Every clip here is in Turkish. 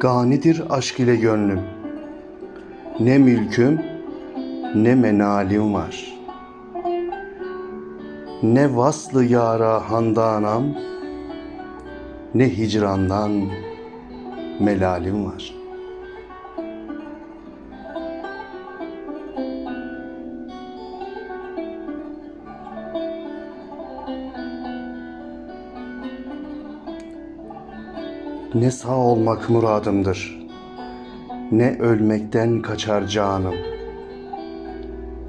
Ganidir aşk ile gönlüm. Ne mülküm ne menalim var. Ne vaslı yara handanam ne hicrandan melalim var. Ne sağ olmak muradımdır, ne ölmekten kaçar canım.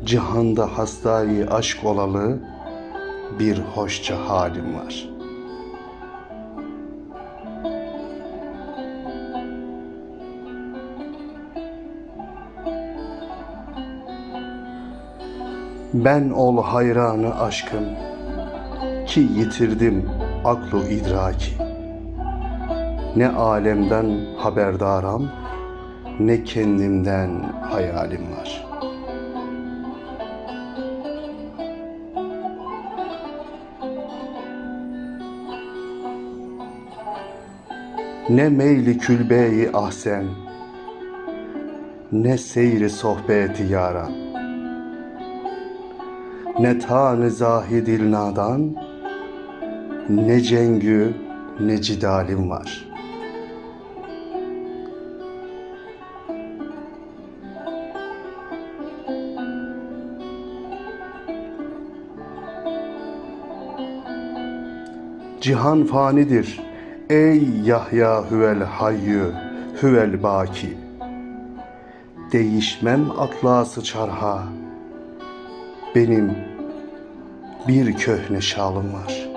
Cihanda hastayı aşk olalı bir hoşça halim var. Ben ol hayranı aşkım ki yitirdim aklu idraki. Ne alemden haberdaram, ne kendimden hayalim var. Ne meyli külbeyi ahsen, ne seyri sohbeti yaran, ne tanı zahidil nadan, ne cengü ne cidalim var.'' Cihan fanidir. Ey Yahya hüvel hayyü hüvel baki. Değişmem atlası çarha. Benim bir köhne şalım var.''